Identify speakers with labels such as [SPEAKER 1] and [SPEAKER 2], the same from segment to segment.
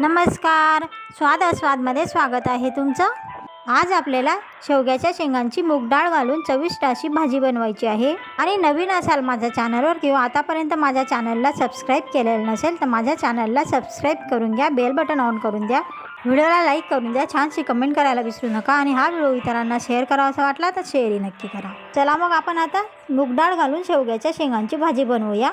[SPEAKER 1] नमस्कार. स्वाद अस्वादमध्ये स्वागत आहे तुमचं. आज आपल्याला शेवग्याच्या शेंगांची मूग डाळ घालून चविष्ट अशी भाजी बनवायची आहे. आणि नवीन असाल माझ्या चॅनलवर किंवा आतापर्यंत माझ्या चॅनलला सबस्क्राईब केलेलं नसेल तर माझ्या चॅनलला सबस्क्राईब करून घ्या बेल बटन ऑन करून द्या व्हिडिओला लाईक करून द्या छानशी कमेंट करायला विसरू नका आणि हा व्हिडिओ इतरांना शेअर करावा असा वाटला तर शेअरही नक्की करा. चला मग आपण आता मूग डाळ घालून शेवग्याच्या शेंगांची भाजी बनवूया.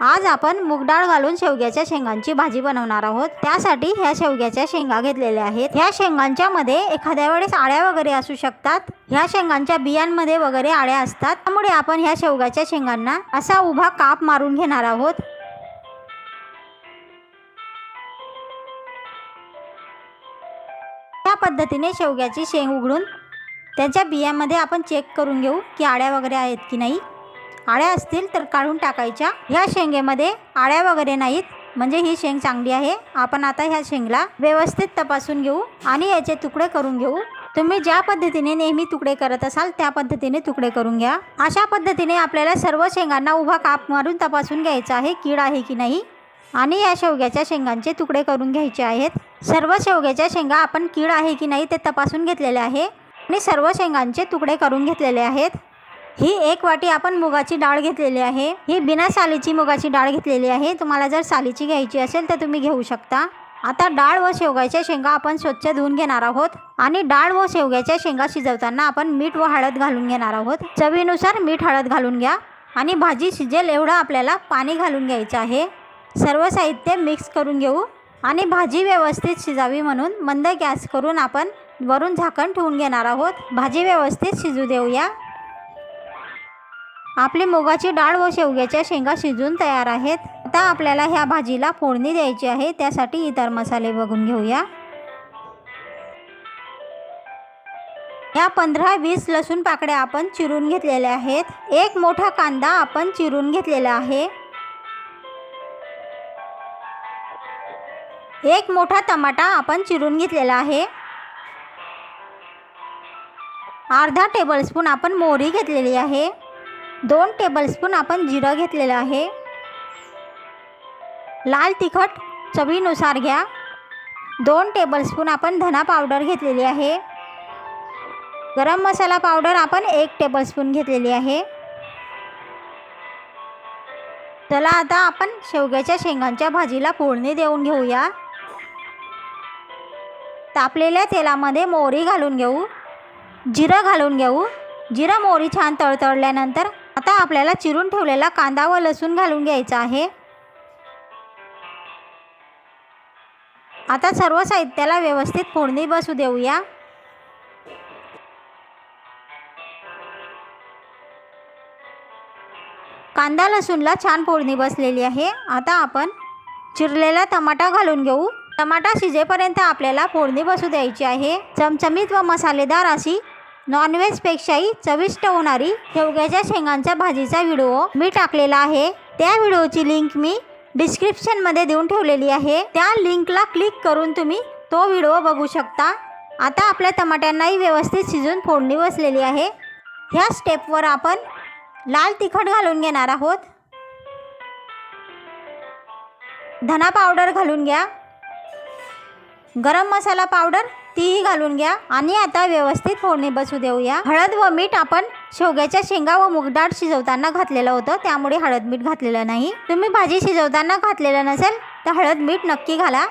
[SPEAKER 1] आज आपण मुगडाळ घालून शेवग्याच्या शेंगांची भाजी बनवणार आहोत. त्यासाठी ह्या शेवग्याच्या शेंगा घेतलेल्या आहेत. ह्या शेंगांच्या मध्ये एखाद्या वेळेस आळ्या वगैरे असू शकतात. ह्या शेंगांच्या बियांमध्ये वगैरे आळ्या असतात. त्यामुळे आपण ह्या शेवग्याच्या शेंगांना असा उभा काप मारून घेणार आहोत. या पद्धतीने शेवग्याची शेंग उघडून त्याच्या बियामध्ये आपण चेक करून घेऊ की आळ्या वगैरे आहेत की नाही. आळ्या असतील तर काढून टाकायच्या. ह्या शेंगेमध्ये आळ्या वगैरे नाहीत. म्हणजे ही शेंग चांगली आहे. आपण आता ह्या शेंगला व्यवस्थित तपासून घेऊ आणि याचे तुकडे करून घेऊ. तुम्ही ज्या पद्धतीने नेहमी तुकडे करत असाल त्या पद्धतीने तुकडे करून घ्या. अशा पद्धतीने आपल्याला सर्व शेंगांना उभा काप मारून तपासून घ्यायचा आहे कीड आहे की नाही. आणि या शेवग्याच्या शेंगांचे तुकडे करून घ्यायचे आहेत. सर्व शेवग्याच्या शेंगा आपण कीड आहे की नाही ते तपासून घेतलेले आहे. आणि सर्व शेंगांचे तुकडे करून घेतलेले आहेत. ही एक वाटी आपण मुगाची डाळ घेतलेली आहे. ही बिना सालीची मुगाची डाळ घेतलेली आहे. तुम्हाला जर सालीची घ्यायची असेल तर तुम्ही घेऊ शकता. आता डाळ व शेवग्याच्या शेंगा आपण स्वच्छ धुवून घेणार आहोत आणि डाळ व शेवग्याच्या शेंगा शिजवताना आपण मीठ व हळद घालून घेणार आहोत. चवीनुसार मीठ हळद घालून घ्या आणि भाजी शिजेल एवढं आपल्याला पाणी घालून घ्यायचं आहे. सर्व साहित्य मिक्स करून घेऊ आणि भाजी व्यवस्थित शिजावी म्हणून मंद गॅस करून आपण वरून झाकण ठेवून घेणार आहोत. भाजी व्यवस्थित शिजू देऊया. आपली मुगाची डाळ व शेवग्याच्या शेंगा शिजून तयार आहेत. आता आपल्याला ह्या भाजीला फोडणी द्यायची आहे. त्यासाठी इतर मसाले बघून घेऊया. या पंधरा वीस लसूण पाकड्या आपण चिरून घेतलेल्या आहेत. एक मोठा कांदा आपण चिरून घेतलेला आहे. एक मोठा टमाटा आपण चिरून घेतलेला आहे. अर्धा टेबलस्पून आपण मोहरी घेतलेली आहे. दोन टेबलस्पून आपण जिरं घेतलेलं आहे. लाल तिखट चवीनुसार घ्या. दोन टेबलस्पून आपण धना पावडर घेतलेली आहे. गरम मसाला पावडर आपण एक टेबलस्पून घेतलेली आहे. चला आता आपण शेवग्याच्या शेंगांच्या भाजीला फोडणी देऊन घेऊया. तापलेल्या तेलामध्ये मोहरी घालून घेऊ. जिरं घालून घेऊ. जिरं मोहरी छान तळतळल्यानंतर आता आपल्याला चिरून ठेवलेला कांदा व लसूण घालून घ्यायचा आहे. आता सर्व साहित्याला व्यवस्थित फोडणी बसू देऊया. कांदा लसूणला छान फोडणी बसलेली आहे. आता आपण चिरलेला टमाटा घालून घेऊ. टमाटा शिजेपर्यंत आपल्याला फोडणी बसू द्यायची आहे. चमचमीत व मसालेदार अशी नॉनव्हेजपेक्षाही चविष्ट होणारी शेवग्याच्या शेंगांच्या भाजीचा व्हिडिओ मी टाकलेला आहे. त्या व्हिडिओची लिंक मी डिस्क्रिप्शनमध्ये देऊन ठेवलेली आहे. त्या लिंकला क्लिक करून तुम्ही तो व्हिडिओ बघू शकता. आता आपल्या टमाट्यांनाही व्यवस्थित शिजून फोडणी बसलेली आहे. ह्या स्टेपवर आपण लाल तिखट घालून घेणार आहोत. धना पावडर घालून घ्या. गरम मसाला पावडर तीही घालून घ्या आणि आता व्यवस्थित फोडणी बसू देऊया. हळद व मीठ आपण शेवग्याच्या शेंगा व मुगडाळ शिजवताना घातलेलं होतं. त्यामुळे हळद मीठ घातलेलं नाही. तुम्ही भाजी शिजवताना घातलेलं नसेल तर हळद मीठ नक्की घाला.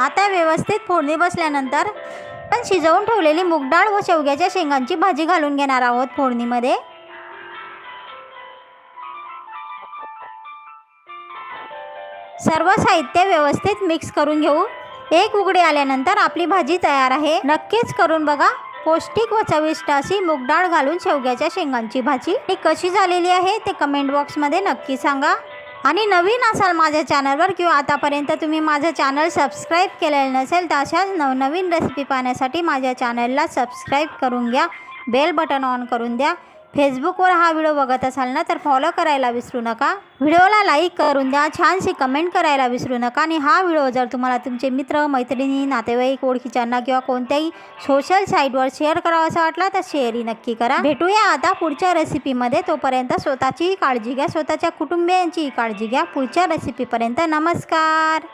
[SPEAKER 1] आता व्यवस्थित फोडणी बसल्यानंतर आपण शिजवून ठेवलेली मुगडाळ व शेवग्याच्या शेंगांची भाजी घालून घेणार आहोत फोडणीमध्ये. सर्व साहित्य व्यवस्थित मिक्स करून घेऊ. एक उघडी आल्यानंतर आपली भाजी तयार आहे. नक्कीच करून बघा. पौष्टिक व चविष्ट अशी मुगडाळ घालून शेवग्याच्या शेंगांची भाजी. ही कशी झालेली आहे ते कमेंट बॉक्समध्ये नक्की सांगा. आणि नवीन असाल माझ्या चॅनलवर किंवा आतापर्यंत तुम्ही माझं चॅनल सबस्क्राईब केलेलं नसेल तर अशाच नवनवीन रेसिपी पाहण्यासाठी माझ्या चॅनलला सबस्क्राईब करून घ्या. बेल बटन ऑन करून द्या. फेसबुकवर हा व्हिडिओ बघत असाल ना तर फॉलो करायला विसरू नका. व्हिडिओला लाईक करून द्या छानशी कमेंट करायला विसरू नका. आणि हा व्हिडिओ जर तुम्हाला तुमचे मित्र मैत्रिणी नातेवाईक ओळखीच्यांना किंवा कोणत्याही सोशल साईटवर शेअर करावा असा वाटला तर शेअरही नक्की करा. भेटूया आता पुढच्या रेसिपीमध्ये तोपर्यंत स्वतःचीही काळजी घ्या स्वतःच्या कुटुंबियांचीही काळजी घ्या. पुढच्या रेसिपीपर्यंत नमस्कार.